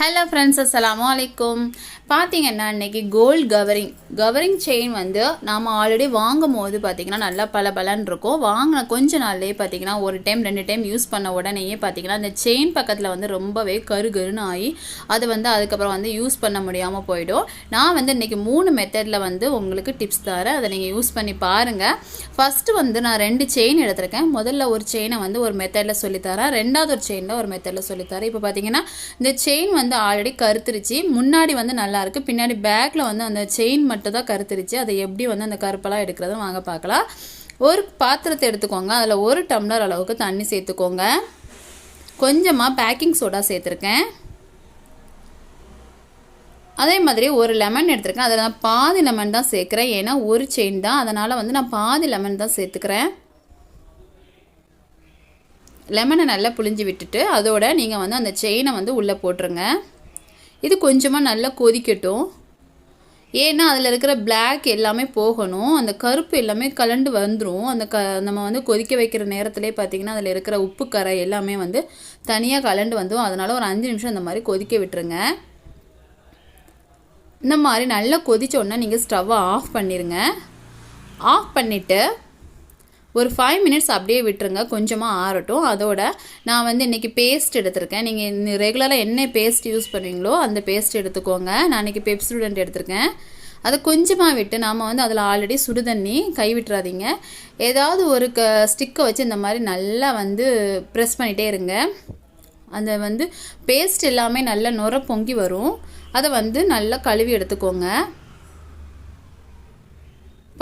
Hello friends அஸ்லாம் வலைக்கும் பார்த்தீங்கன்னா இன்றைக்கி கோல்ட் கவரிங் கவரிங் செயின் வந்து நாம் ஆல்ரெடி வாங்கும் போது பார்த்திங்கன்னா நல்லா பல பலன் இருக்கும். வாங்கின கொஞ்ச நாள்லேயே பார்த்தீங்கன்னா ஒரு டைம் ரெண்டு டைம் யூஸ் பண்ண உடனேயே பார்த்தீங்கன்னா அந்த செயின் பக்கத்தில் வந்து ரொம்பவே கருகருன்னு ஆகி அது வந்து அதுக்கப்புறம் வந்து யூஸ் பண்ண முடியாமல் போயிடும். நான் வந்து இன்னைக்கு மூணு மெத்தடில் வந்து உங்களுக்கு டிப்ஸ் தரேன். அதை நீங்கள் யூஸ் பண்ணி பாருங்கள் ஃபஸ்ட்டு வந்து நான் ரெண்டு செயின் எடுத்திருக்கேன். முதல்ல ஒரு செயினை வந்து ஒரு மெத்தடில் சொல்லித்தரேன் ரெண்டாவது ஒரு செயினில் ஒரு மெத்தடில் சொல்லித்தரேன் இப்போ பார்த்தீங்கன்னா இந்த செயின் வந்து ஆல்ரெடி கருத்துருச்சு. முன்னாடி வந்து நல்லா இருக்கு பின்னாடி பேக்கில் வந்து அந்த செயின் மட்டும் தான் கருத்துருச்சு. அதை எப்படி வந்து அந்த கருப்பெல்லாம் எடுக்கிறத வாங்க பார்க்கலாம். ஒரு பாத்திரத்தை எடுத்துக்கோங்க. அதில் ஒரு டம்ளர் அளவுக்கு தண்ணி சேர்த்துக்கோங்க. கொஞ்சமாக பேக்கிங் சோடா சேர்த்துருக்கேன். அதே மாதிரி ஒரு லெமன் எடுத்திருக்கேன். அதில் நான் பாதி லெமன் தான் சேர்க்குறேன். ஏன்னா ஒரு செயின் தான். அதனால் வந்து நான் பாதி லெமன் தான் சேர்த்துக்கிறேன். லெமனை நல்லா புளிஞ்சு விட்டுட்டு அதோட நீங்கள் வந்து அந்த செயினை வந்து உள்ளே போட்டுருங்க. இது கொஞ்சமாக நல்லா கொதிக்கட்டும். ஏன்னா அதில் இருக்கிற பிளாக் எல்லாமே போகணும். அந்த கருப்பு எல்லாமே கலண்டு வந்துடும் அந்த க நம்ம வந்து கொதிக்க வைக்கிற நேரத்திலே பார்த்திங்கன்னா அதில் இருக்கிற உப்பு கரை எல்லாமே வந்து தனியாக கலண்டு வந்துடும் அதனால் ஒரு அஞ்சு நிமிஷம் இந்த மாதிரி கொதிக்க விட்டுருங்க. இந்த மாதிரி நல்லா கொதிச்சோடனே நீங்கள் ஸ்டவ்வை ஆஃப் பண்ணிடுங்க ஆஃப் பண்ணிவிட்டு ஒரு ஃபைவ் மினிட்ஸ் அப்படியே விட்டுருங்க. கொஞ்சமாக ஆறட்டும். அதோட நான் வந்து இன்றைக்கி பேஸ்ட் எடுத்திருக்கேன். நீங்கள் ரெகுலராக என்ன பேஸ்ட் யூஸ் பண்ணுவீங்களோ அந்த பேஸ்ட் எடுத்துக்கோங்க. நான் இன்றைக்கி பெப் ஸ்டூடெண்ட் எடுத்திருக்கேன். அதை கொஞ்சமாக விட்டு நாம் வந்து அதில் ஆல்ரெடி சுடு தண்ணி கை விட்டுறாதீங்க ஏதாவது ஒரு க ஸ்டிக்கை வச்சு இந்த மாதிரி நல்லா வந்து ப்ரெஸ் பண்ணிகிட்டே இருங்க. அந்த வந்து பேஸ்ட் எல்லாமே நல்லா நுர பொங்கி வரும். அதை வந்து நல்லா கழுவி எடுத்துக்கோங்க.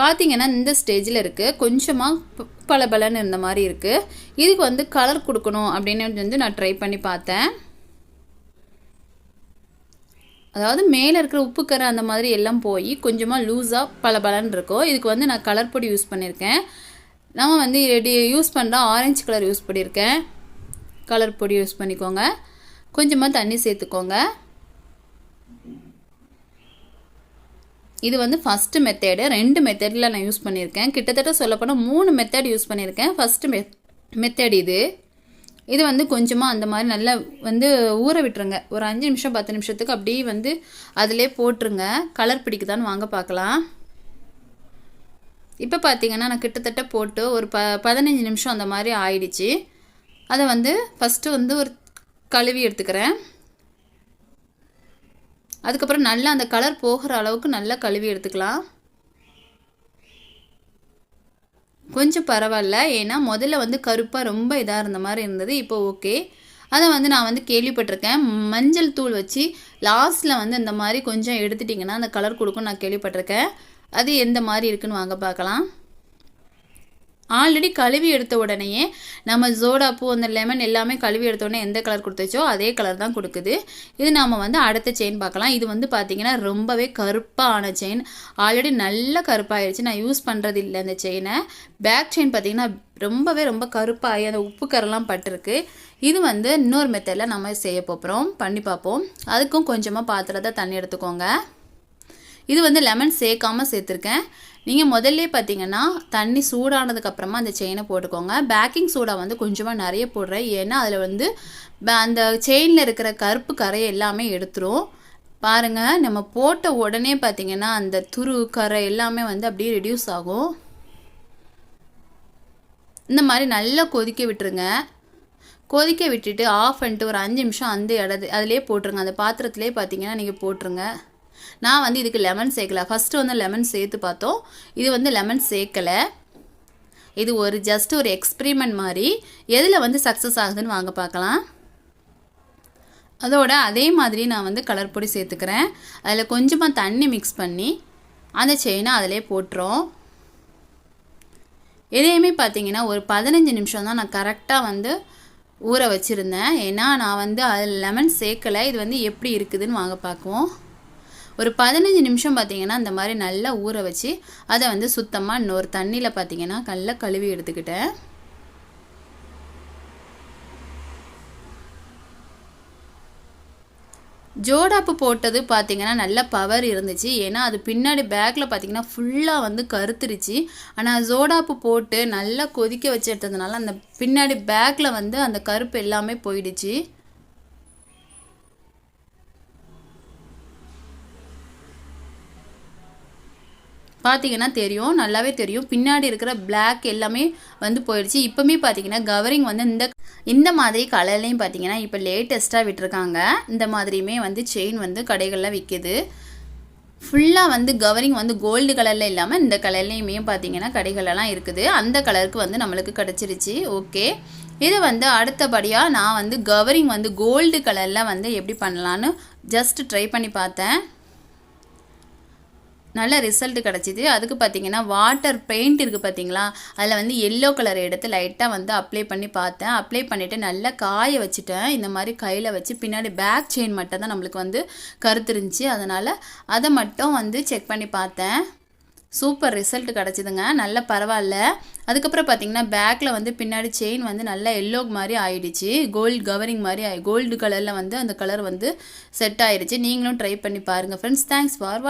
பார்த்தீங்கன்னா இந்த ஸ்டேஜில் இருக்குது கொஞ்சமாக பல பலன்னு இருந்த மாதிரி இருக்குது இதுக்கு வந்து கலர் கொடுக்கணும் அப்படின்னு வந்து நான் ட்ரை பண்ணி பார்த்தேன். அதாவது மேலே இருக்கிற உப்புக்கரை அந்த மாதிரி எல்லாம் போய் கொஞ்சமாக லூஸாக பல பலன் இருக்கும். இதுக்கு வந்து நான் கலர் பொடி யூஸ் பண்ணியிருக்கேன். நம்ம வந்து ரெடி யூஸ் பண்ணுற ஆரஞ்சு கலர் யூஸ் பண்ணியிருக்கேன். கலர் பொடி யூஸ் பண்ணிக்கோங்க. கொஞ்சமாக தண்ணி சேர்த்துக்கோங்க. இது வந்து ஃபஸ்ட்டு மெத்தேடு ரெண்டு மெத்தடில் நான் யூஸ் பண்ணியிருக்கேன். கிட்டத்தட்ட சொல்லப்போனால் மூணு மெத்தட் யூஸ் பண்ணியிருக்கேன். ஃபஸ்ட்டு மெ மெத்தட் இது. இது வந்து கொஞ்சமாக அந்த மாதிரி நல்லா வந்து ஊற விட்டுருங்க. ஒரு அஞ்சு நிமிஷம் பத்து நிமிஷத்துக்கு அப்படியே வந்து அதிலே போட்டுருங்க. கலர் பிடிக்குதான்னு வாங்க பார்க்கலாம். இப்போ பார்த்தீங்கன்னா நான் கிட்டத்தட்ட போட்டு ஒரு ப பதினஞ்சு நிமிஷம் அந்த மாதிரி ஆயிடுச்சு. அதை வந்து ஃபஸ்ட்டு வந்து ஒரு கழுவி எடுத்துக்கிறேன். அதுக்கப்புறம் நல்லா அந்த கலர் போகிற அளவுக்கு நல்லா கழுவி எடுத்துக்கலாம். கொஞ்சம் பரவாயில்ல. ஏன்னா முதல்ல வந்து கருப்பாக ரொம்ப இதாக இருந்த மாதிரி இருந்தது. இப்போ ஓகே அதை வந்து நான் வந்து கேள்விப்பட்டிருக்கேன். மஞ்சள் தூள் வச்சு லாஸ்ட்டில் வந்து இந்த மாதிரி கொஞ்சம் எடுத்துட்டிங்கன்னா அந்த கலர் கொடுக்கும் நான் கேள்விப்பட்டிருக்கேன். அது எந்த மாதிரி இருக்குன்னு வாங்க பார்க்கலாம். ஆல்ரெடி கழுவி எடுத்த உடனேயே நம்ம ஜோடாப்பூ அந்த லெமன் எல்லாமே கழுவி எடுத்த உடனே எந்த கலர் கொடுத்துச்சோ அதே கலர் தான் கொடுக்குது. இது நாம் வந்து அடுத்த செயின் பார்க்கலாம். இது வந்து பார்த்திங்கன்னா ரொம்பவே கருப்பான செயின் ஆல்ரெடி நல்ல கருப்பாயிருச்சு. நான் யூஸ் பண்ணுறது இல்லை அந்த செயினை பேக் செயின் பார்த்திங்கன்னா ரொம்பவே ரொம்ப கருப்பாகி அந்த உப்பு கரெல்லாம் பட்டிருக்கு. இது வந்து இன்னொரு மெத்தடில் நம்ம செய்ய போகிறோம் பண்ணி பார்ப்போம். அதுக்கும் கொஞ்சமாக பாத்திரத்தை தண்ணி எடுத்துக்கோங்க. இது வந்து லெமன் சேர்க்காமல் சேர்த்துருக்கேன். நீங்கள் முதல்ல பார்த்தீங்கன்னா தண்ணி சூடானதுக்கப்புறமா அந்த செயினை போட்டுக்கோங்க. பேக்கிங் சோடா வந்து கொஞ்சமாக நிறைய போடுறேன். ஏன்னா அதில் வந்து அந்த செயினில் இருக்கிற கருப்பு கரை எல்லாமே எடுத்துரும். பாருங்கள் நம்ம போட்ட உடனே பார்த்தீங்கன்னா அந்த துரு கரை எல்லாமே வந்து அப்படியே ரெடியூஸ் ஆகும். இந்த மாதிரி நல்லா கொதிக்க விட்டுருங்க. கொதிக்க விட்டுட்டு ஆஃப் பண்ணிட்டு ஒரு அஞ்சு நிமிஷம் அந்த இடது அதிலே போட்டுருங்க. அந்த பாத்திரத்திலே பார்த்தீங்கன்னா நீங்கள் போட்டுருங்க. நான் வந்து இதுக்கு லெமன் சேர்க்கல. ஃபஸ்ட்டு வந்து லெமன் சேர்த்து பார்த்தோம். இது வந்து லெமன் சேர்க்கலை. இது ஒரு ஜஸ்ட் ஒரு எக்ஸ்பிரிமெண்ட் மாதிரி. எதில் வந்து சக்ஸஸ் ஆகுதுன்னு வாங்க பார்க்கலாம். அதோட அதே மாதிரி நான் வந்து கலர் பொடி சேர்த்துக்கிறேன். அதில் கொஞ்சமாக தண்ணி மிக்ஸ் பண்ணி அந்த செயினை அதிலே போட்டுரும் எதையுமே பார்த்தீங்கன்னா ஒரு பதினஞ்சு நிமிஷம் தான் நான் கரெக்டாக வந்து ஊற வச்சுருந்தேன். ஏன்னா நான் வந்து அதில் லெமன் சேர்க்கலை. இது வந்து எப்படி இருக்குதுன்னு வாங்க பார்க்குவோம். ஒரு பதினஞ்சு நிமிஷம் பார்த்தீங்கன்னா அந்த மாதிரி நல்லா ஊற வச்சு அதை வந்து சுத்தமாக இன்னொரு தண்ணியில் பார்த்தீங்கன்னா நல்லா கழுவி எடுத்துக்கிட்டேன் ஜோடாப்பு போட்டது பார்த்தீங்கன்னா நல்ல பவர் இருந்துச்சு. ஏன்னா அது பின்னாடி பேக்கில் பார்த்தீங்கன்னா ஃபுல்லாக வந்து கருத்துருச்சு. ஆனால் ஜோடாப்பு போட்டு நல்லா கொதிக்க வச்சு எடுத்ததுனால அந்த பின்னாடி பேக்கில் வந்து அந்த கருப்பு எல்லாமே போயிடுச்சு. பார்த்தீங்கன்னா தெரியும் நல்லாவே தெரியும். பின்னாடி இருக்கிற பிளாக் எல்லாமே வந்து போயிடுச்சு. இப்போமே பார்த்தீங்கன்னா கவரிங் வந்து இந்த இந்த மாதிரி கலர்லேயும் பார்த்தீங்கன்னா இப்போ லேட்டஸ்ட்டாக விட்டுருக்காங்க. இந்த மாதிரியுமே வந்து செயின் வந்து கடைகளில் விற்கிது ஃபுல்லாக வந்து கவரிங் வந்து கோல்டு கலரில் இல்லாமல் இந்த கலர்லேயுமே பார்த்தீங்கன்னா கடைகளெல்லாம் இருக்குது. அந்த கலருக்கு வந்து நம்மளுக்கு கிடச்சிருச்சு. ஓகே இது வந்து அடுத்தபடியாக நான் வந்து கவரிங் வந்து கோல்டு கலரில் வந்து எப்படி பண்ணலான்னு ஜஸ்ட் ட்ரை பண்ணி பார்த்தேன். நல்ல ரிசல்ட் கிடச்சிது. அதுக்கு பார்த்தீங்கன்னா வாட்டர் பெயிண்ட் இருக்குது பார்த்தீங்களா அதில் வந்து எல்லோ கலர் எடுத்து லைட்டாக வந்து அப்ளை பண்ணி பார்த்தேன். அப்ளை பண்ணிவிட்டு நல்லா காய வச்சுட்டேன். இந்த மாதிரி கையில் வச்சு பின்னாடி பேக் செயின் மட்டும் தான் நம்மளுக்கு வந்து கருத்து இருந்துச்சு. அதனால் அதை மட்டும் வந்து செக் பண்ணி பார்த்தேன். சூப்பர் ரிசல்ட் கிடச்சிதுங்க. நல்ல பரவாயில்ல. அதுக்கப்புறம் பார்த்தீங்கன்னா பேக்கில் வந்து பின்னாடி செயின் வந்து நல்லா எல்லோ மாதிரி ஆயிடுச்சு. கோல்டு கவரிங் மாதிரி ஆகி கோல்டு கலரில் வந்து அந்த கலர் வந்து செட் ஆயிடுச்சு நீங்களும் ட்ரை பண்ணி பாருங்கள் ஃப்ரெண்ட்ஸ் தேங்க்ஸ் ஃபார்